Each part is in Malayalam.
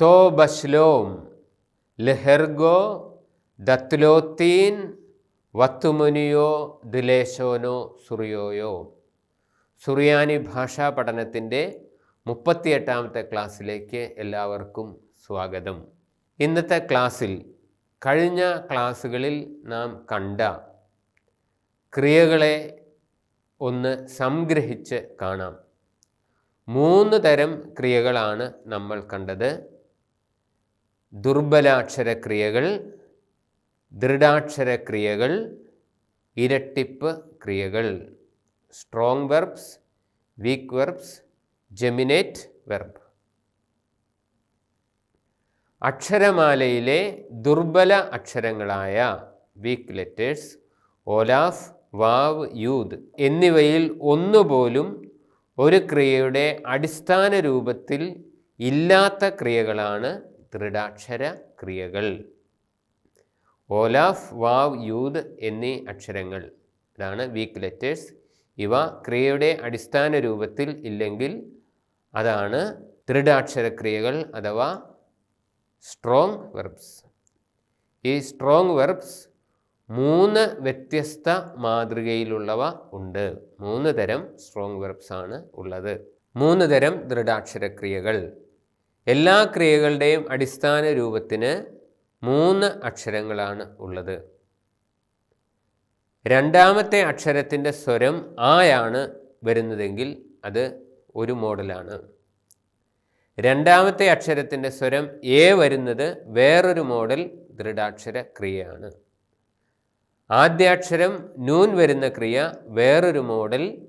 തോബശ്ലോം ലെഹെർഗോ ദത്ലോത്തീൻ വത്തുമുനിയോ ദിലേശോനോ സുറിയോയോ. സുറിയാനി ഭാഷാ പഠനത്തിന്റെ മുപ്പത്തിയെട്ടാമത്തെ ക്ലാസ്സിലേക്ക് എല്ലാവർക്കും സ്വാഗതം. ഇന്നത്തെ ക്ലാസ്സിൽ കഴിഞ്ഞ ക്ലാസ്സുകളിൽ നാം കണ്ട ക്രിയകളെ ഒന്ന് സംഗ്രഹിച്ച് കാണാം. മൂന്ന് തരം ക്രിയകളാണ് നമ്മൾ കണ്ടത്. ദുർബലാക്ഷര ദൃഢാക്ഷരക്രിയകൾ ദൃഢാക്ഷര ക്രിയകൾ ഇരട്ടിപ്പ് ക്രിയകൾ. Strong verbs weak verbs geminate verb അക്ഷരമാലയിലെ ദുർബല അക്ഷരങ്ങളായ വീക്ക് ലെറ്റേഴ്സ് ഓലാഫ് വാവ് യൂത് എന്നിവയിൽ ഒന്നുപോലും ഒരു ക്രിയയുടെ അടിസ്ഥാന രൂപത്തിൽ ഇല്ലാത്ത ക്രിയകളാണ് ദൃഢാക്ഷര ക്രിയകൾ. ഓലാഫ് വാവ് യൂത് എന്നീ അക്ഷരങ്ങൾ. ഇതാണ് വീക്ക് ലെറ്റേഴ്സ് ഇവ ക്രിയയുടെ അടിസ്ഥാന രൂപത്തിൽ ഇല്ലെങ്കിൽ അതാണ് ത്രിടാക്ഷര ക്രിയകൾ അഥവാ സ്ട്രോങ് വെർബ്സ് ഈ സ്ട്രോങ് വെർബ്സ് മൂന്ന് വ്യത്യസ്ത മാതൃകയിലുള്ളവ ഉണ്ട്. മൂന്ന് തരം സ്ട്രോങ് വെർബ്സ് ആണ് ഉള്ളത്. മൂന്ന് തരം ദൃഢാക്ഷര ക്രിയകൾ. എല്ലാ ക്രിയകളുടെയും അടിസ്ഥാന രൂപത്തിന് മൂന്ന് അക്ഷരങ്ങളാണ് ഉള്ളത്. രണ്ടാമത്തെ അക്ഷരത്തിന്റെ സ്വരം ആയാണ് വരുന്നതെങ്കിൽ അത് ഒരു മോഡലാണ്. രണ്ടാമത്തെ അക്ഷരത്തിന്റെ സ്വരം എ വരുന്നത് വേറൊരു മോഡൽ ദൃഢാക്ഷര ക്രിയയാണ്. ആദ്യാക്ഷരം നൂൻ വരുന്ന ക്രിയ വേറൊരു മോഡൽ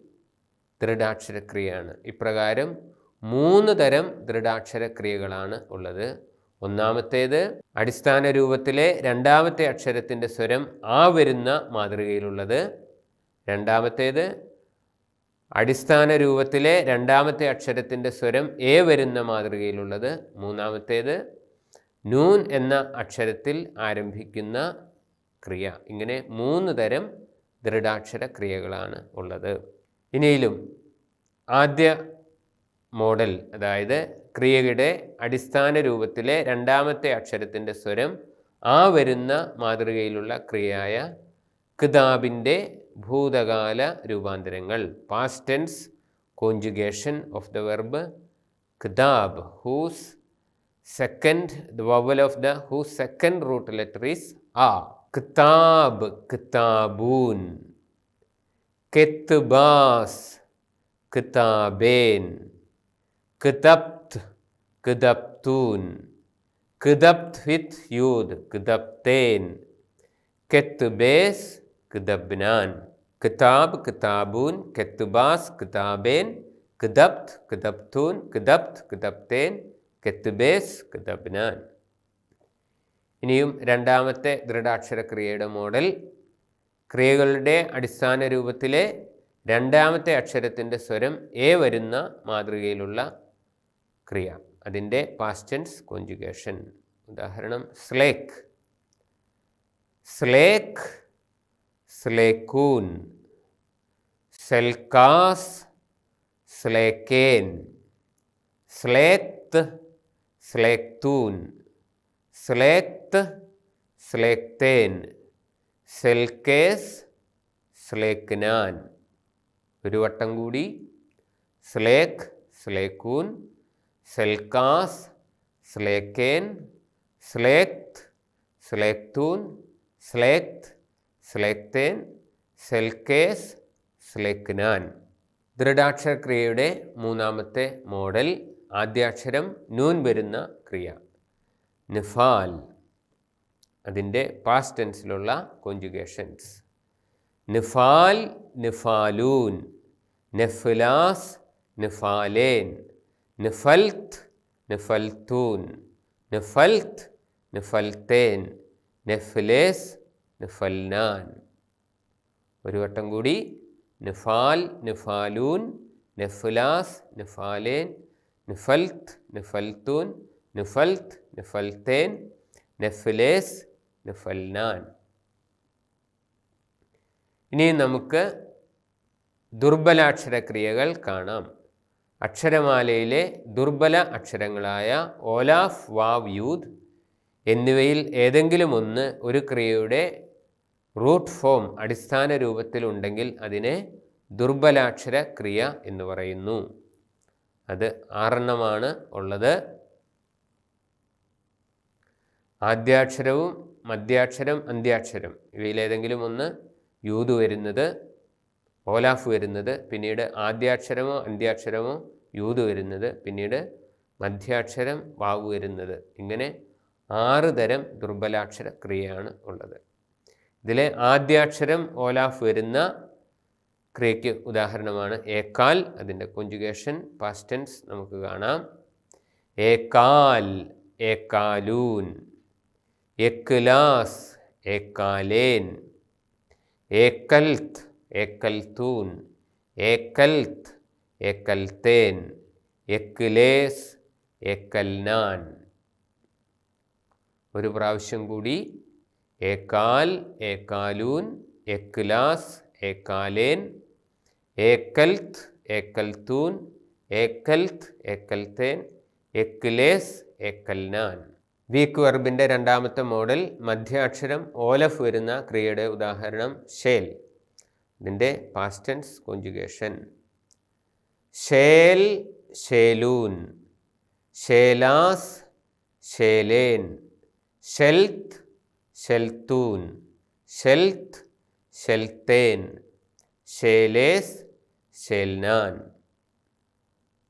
ദൃഢാക്ഷര ക്രിയയാണ്. ഇപ്രകാരം മൂന്ന് തരം ദൃഢാക്ഷര ക്രിയകളാണ് ഉള്ളത്. ഒന്നാമത്തേത് അടിസ്ഥാന രൂപത്തിലെ രണ്ടാമത്തെ അക്ഷരത്തിന്റെ സ്വരം ആ വരുന്ന മാതൃകയിലുള്ളത്. രണ്ടാമത്തേത് അടിസ്ഥാന രൂപത്തിലെ രണ്ടാമത്തെ അക്ഷരത്തിന്റെ സ്വരം എ വരുന്ന മാതൃകയിലുള്ളത്. മൂന്നാമത്തേത് നൂൻ എന്ന അക്ഷരത്തിൽ ആരംഭിക്കുന്ന ക്രിയ. ഇങ്ങനെ മൂന്ന് തരം ദൃഢാക്ഷര ക്രിയകളാണ് ഉള്ളത്. ഇനിയിലും ആദ്യ മോഡൽ അതായത് ക്രിയയുടെ അടിസ്ഥാന രൂപത്തിലെ രണ്ടാമത്തെ അക്ഷരത്തിന്റെ സ്വരം ആ വരുന്ന മാതൃകയിലുള്ള ക്രിയയായ കിതാബിന്റെ ഭൂതകാല രൂപാന്തരങ്ങൾ. Past tense conjugation of the verb കിതാബ് whose second the vowel of the whose second root letter is ആ കിതാബ് കിതാബൂൻ. കെത്തുബാസ് കിതാബേൻ. കിതബ്ത് കിതപ്തൂൻ കിതപ്ത് വിത്ത് യൂദ് കെത്ത് ബേസ് കിതബ്നാൻ കിതാബ് കിതാബൂൻ കെത്തുബാസ് കിതാബേൻ കിതബ്ത് കിതബ്തൂൻ കിതബ്ത് കിതബ്തേൻ കെത്തുബേസ് കിതബ്നാൻ ഇനിയും രണ്ടാമത്തെ ദൃഢാക്ഷര ക്രിയയുടെ മോഡൽ. ക്രിയകളുടെ അടിസ്ഥാന രൂപത്തിലെ രണ്ടാമത്തെ അക്ഷരത്തിന്റെ സ്വരം എ വരുന്ന മാതൃകയിലുള്ള ക്രിയ. അതിന്റെ പാസ്റ്റൻസ് കോഞ്ചുഗേഷൻ ഉദാഹരണം സ്ലേക്ക് സ്ലേക്ക് സ്ലേക്കൂൻ സെൽക്കാസ് സ്ലേക്കേൻ സ്ലേത്ത് സ്ലേക്തൂൻ സ്ലേത്ത് സ്ലേക്തേൻ സെൽക്കേസ് സ്ലേക്നാൻ ഒരു വട്ടം കൂടി. സ്ലേക്ക് സ്ലേക്കൂൻ സെൽക്കാസ് സ്ലേക്കേൻ സ്ലേക്ത് സ്ലേക്തൂൻ സ്ലേക്ത് സ്ലേക്തേൻ സെൽക്കേസ് സ്ലേക്നാൻ ദൃഢാക്ഷരക്രിയയുടെ മൂന്നാമത്തെ മോഡൽ ആദ്യാക്ഷരം നൂൻ വരുന്ന ക്രിയ. നിഫാൽ. അതിന്റെ പാസ്റ്റ് ടെൻസിലുള്ള കോഞ്ചുഗേഷൻസ് നിഫാൽ നിഫാലൂൻ. നെഫിലാസ് നിഫാലേൻ. നിഫൽത്ത് നിഫൽത്തൂൻ നിഫൽത്ത് നിഫൽത്തേൻ നെഫ്ലേസ് നിഫൽനാൻ ഒരു വട്ടം കൂടി നിഫാൽ നിഫാലൂൻ നെഫ്ലാസ് നിഫാലേൻ. നിഫൽത്ത് നിഫൽത്തൂൻ. നിഫൽത്ത് നിഫൽത്തേൻ. നെഫ്ലേസ് നിഫൽനാൻ. ഇനി നമുക്ക് ദുർബലാക്ഷരക്രിയകൾ കാണാം. അക്ഷരമാലയിലെ ദുർബല അക്ഷരങ്ങളായ ഓലാഫ് വാവ് യൂത് എന്നിവയിൽ ഏതെങ്കിലും ഒന്ന് ഒരു ക്രിയയുടെ റൂട്ട് ഫോം അടിസ്ഥാന രൂപത്തിലുണ്ടെങ്കിൽ അതിനെ ദുർബലാക്ഷര ക്രിയ എന്ന് പറയുന്നു. അത് ആറെണ്ണമാണ് ഉള്ളത്. ആദ്യാക്ഷരവും മധ്യാക്ഷരം അന്ത്യാക്ഷരം ഇവയിലേതെങ്കിലും ഒന്ന് യൂത് വരുന്നത് ഓലാഫ് വരുന്നത് പിന്നീട് ആദ്യാക്ഷരമോ അന്ത്യാക്ഷരമോ യൂത് വരുന്നത് പിന്നീട് മധ്യാക്ഷരം വാവ് വരുന്നത്. ഇങ്ങനെ ആറ് തരം ദുർബലാക്ഷര ക്രിയയാണ് ഉള്ളത്. ഇതിലെ ആദ്യാക്ഷരം ഓലാഫ് വരുന്ന ക്രിയയ്ക്ക് ഉദാഹരണമാണ് ഏക്കാൽ. അതിന്റെ കൊഞ്ചുഗേഷൻ പാസ്റ്റൻസ് നമുക്ക് കാണാം. ഏക്കാൽ ഏക്കാലൂൻ. എക്ലാസ് ഏക്കാലേൻ. ഏക്കൽത്ത് ഏക്കൽത്തൂൻ ഏക്കൽത്ത് ഏക്കൽത്തേൻ എക്ലേസ് ഏക്കൽനാൻ. ഒരു പ്രാവശ്യം കൂടി ഏക്കാൽ ഏക്കാലൂൻ എക്ലാസ് ഏക്കാലേൻ ഏക്കൽത്ത് ഏക്കൽത്തൂൻ ഏക്കൽത്ത് ഏക്കൽത്തേൻ എക്ലേസ് ഏക്കൽനാൻ. വീക്ക് വെർബിന്റെ രണ്ടാമത്തെ മോഡൽ മധ്യാക്ഷരം ഓലഫ് വരുന്ന ക്രിയയുടെ ഉദാഹരണം ഷേൽ. ഇതിന്റെ പാസ്റ്റൻസ് കോഞ്ചുഗേഷൻ ഷേൽ ഷേലൂൻ. ഷേലാസ് ഷേലേൻ. ഷെൽത്ത് ഷെൽത്തൂൻ. ഷെൽത്ത് ഷെൽത്തേൻ. ഷേലേസ് ഷേൽനാൻ.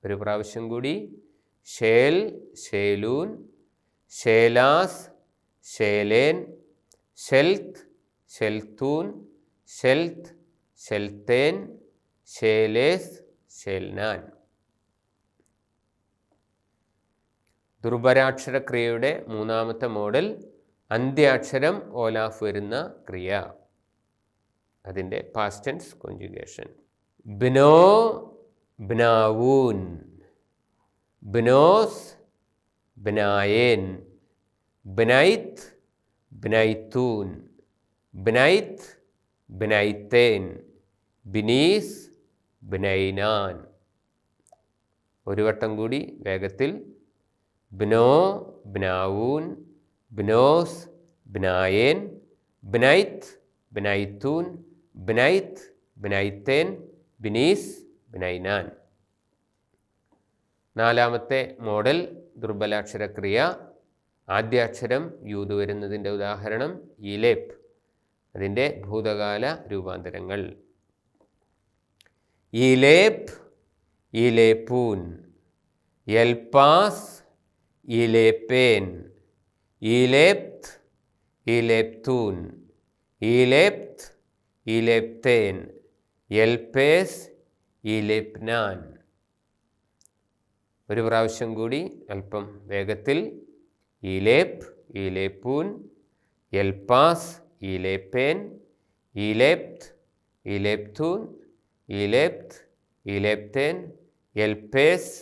ഒരു പ്രാവശ്യം കൂടി. ഷേൽ ഷേലൂൻ. ഷേലാസ് ഷേലേൻ. ഷെൽത്ത് ഷെൽത്തൂൻ. ഷെൽത്ത് ഷെൽത്തേൻ ഷേലേസ് ഷെൽനാൻ ദുർബരാക്ഷര ക്രിയയുടെ മൂന്നാമത്തെ മോഡൽ അന്ത്യാക്ഷരം ഓലാഫ് വരുന്ന ക്രിയ. അതിന്റെ പാസ്റ്റൻസ് കോഞ്ചുഗേഷൻ ബിനോ ബിനാവൂൻ. ബിനോസ് ബിനായേൻ. ബിനൈത്ത് ബിനൈത്തൂൻ. ബിനൈത്ത് ബിനൈത്തേൻ. ബിനീസ് ബിനൈനാൻ. ഒരു വട്ടം കൂടി വേഗത്തിൽ. ബിനോ ബിനാവൂൻ ബിനോസ് ബിനായേൻ ബിനൈത്ത് ബിനൈത്തൂൻ ബിനൈത്ത് ബിനൈത്തേൻ ബിനീസ് ബിനൈനാൻ. നാലാമത്തെ മോഡൽ ദുർബലാക്ഷരക്രിയ. ആദ്യാക്ഷരം യൂത് വരുന്നതിന്റെ ഉദാഹരണം ഇലേപ്പ് അതിന്റെ ഭൂതകാല രൂപാന്തരങ്ങൾ. ഇലേപ്പ് ഇലേപ്പൂൻ. എൽപാസ് ഇലേപ്പേൻ. ഇലേപ്ത് ഇലേപ്തൂൻ. ഇലേപ്ത് ഇലേപ്തേൻ. എൽപേസ് ഇലേപ്നാൻ ഒരു പ്രാവശ്യം കൂടി അല്പം വേഗത്തിൽ. ഇലേപ് ഇലേപ്പൂൻ. എൽപാസ് ഇലേപ്പേൻ. ഇലേപ്ത് ഇലേപ്തൂൻ. ഇലേപ്ത് ഇലേപ്തേൻ എൽപേസ്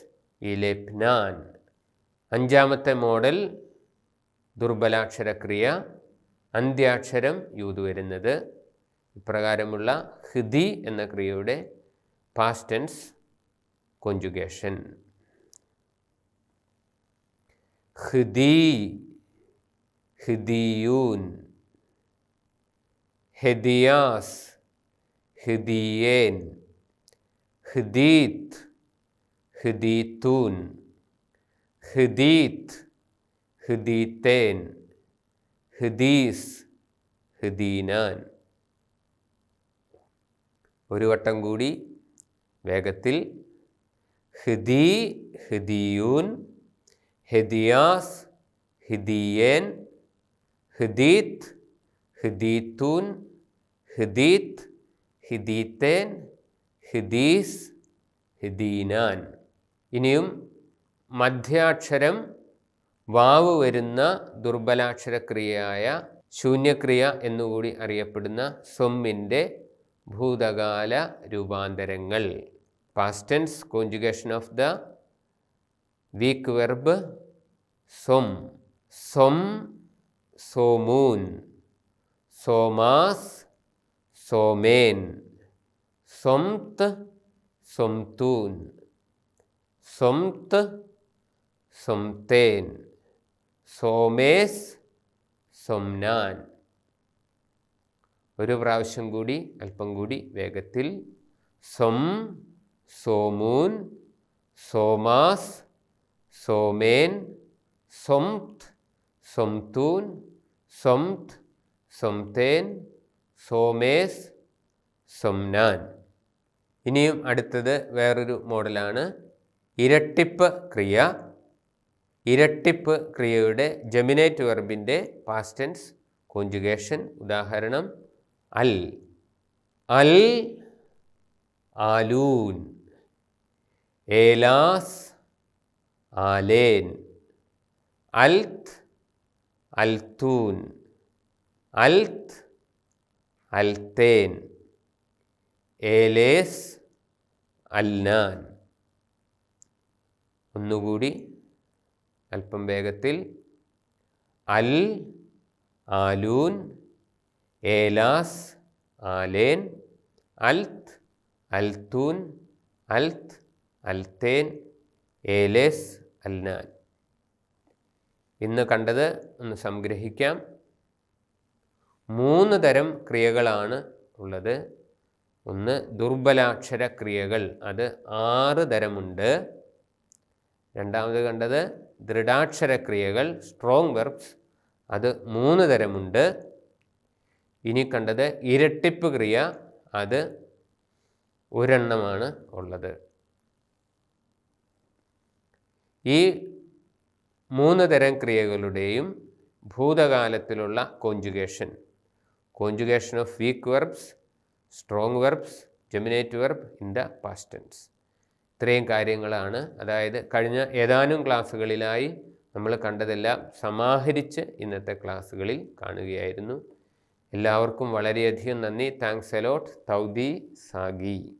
ഇലേപ്നാൻ അഞ്ചാമത്തെ മോഡൽ ദുർബലാക്ഷരക്രിയ അന്ത്യാക്ഷരം യൂത് വരുന്നത്. ഇപ്രകാരമുള്ള ഹിതി എന്ന ക്രിയയുടെ പാസ്റ്റൻസ് കൊഞ്ചുഗേഷൻ ഹിദി ഹിദിയൂൻ ഹെദിയാസ് ഹിദിയേൻ. ഹിദീത്ത് ഹിദീത്തൂൻ ഹിദീത്ത് ഹിദീത്തേൻ ഹിദീസ്. ഹിദീനാൻ. ഒരു വട്ടം കൂടി വേഗത്തിൽ. ഹിദി ഹിദിയൂൻ. ഹിദിയാസ് ഹിദിയേൻ. ഹിദീത്ത് ഹിദീത്തൂൻ ഹിദീത്ത് ഹിദീത്തേൻ ഹിദീസ് ഹിദീനാൻ. ഇനിയും മധ്യാക്ഷരം വാവ് വരുന്ന ദുർബലാക്ഷരക്രിയയായ ശൂന്യക്രിയ എന്നുകൂടി അറിയപ്പെടുന്ന സ്വമ്മിന്റെ ഭൂതകാല രൂപാന്തരങ്ങൾ. Past tense conjugation of the weak verb സ്വം സ്വം സോമൂൻ സോമാസ് സോമേൻ. സൊംത് സൊംതൂൻ. സ്വംത് സ്വംതേൻ സോമേസ് സൊംനാൻ. ഒരു പ്രാവശ്യം കൂടി അല്പം കൂടി വേഗത്തിൽ. സ്വം സോമൂൻ. സോമാസ് സോമേൻ. സ്വംത് സ്വംതൂൻ സ്വംത് സ്വംതേൻ സോമേസ് സൊംനാൻ ഇനിയും അടുത്തത് വേറൊരു മോഡലാണ്. ഇരട്ടിപ്പ് ക്രിയ. ഇരട്ടിപ്പ് ക്രിയയുടെ ജമിനേറ്റ് വെർബിന്റെ പാസ്റ്റൻസ് കോഞ്ചുഗേഷൻ ഉദാഹരണം അൽ. അൽ ആലൂൻ. ഏലാസ് ആലേൻ. അൽത്ത് അൽത്തൂൻ. അൽത്ത് അൽത്തേൻ ഏലേസ് അൽനാൻ. ഒന്നുകൂടി അല്പം വേഗത്തിൽ. അൽ ആലൂൻ ഏലാസ് ആലേൻ. അൽത്ത് അൽത്തൂൻ. അൽത്ത് അൽത്തേൻ ഏലേസ് അൽനാൻ. ഇന്ന് കണ്ടത് ഒന്ന് സംഗ്രഹിക്കാം. മൂന്ന് തരം ക്രിയകളാണ് ഉള്ളത്. ഒന്ന് ദുർബലാക്ഷര ക്രിയകൾ. അത് ആറ് തരമുണ്ട്. രണ്ടാമത് കണ്ടത് ദൃഢാക്ഷര ക്രിയകൾ സ്ട്രോങ് വെർബ്സ് അത് മൂന്ന് തരമുണ്ട്. ഇനി കണ്ടത് ഇരട്ടിപ്പ് ക്രിയ. അത് ഒരെണ്ണമാണ് ഉള്ളത്. ഈ മൂന്ന് തരം ക്രിയകളുടെയും ഭൂതകാലത്തിലുള്ള conjugation conjugation of weak verbs strong verbs geminate verb in the past tense ഇത്രയും കാര്യങ്ങളാണ്. അതായത് കഴിഞ്ഞ ഏതാനും ക്ലാസ്സുകളിലായി നമ്മൾ കണ്ടതെല്ലാം സമാഹരിച്ച് ഇന്നത്തെ ക്ലാസ്സുകളിൽ കാണുകയായിരുന്നു. എല്ലാവർക്കും വളരെയധികം നന്ദി. താങ്ക്സ് എലോട്ട് തൗദി സാഗി.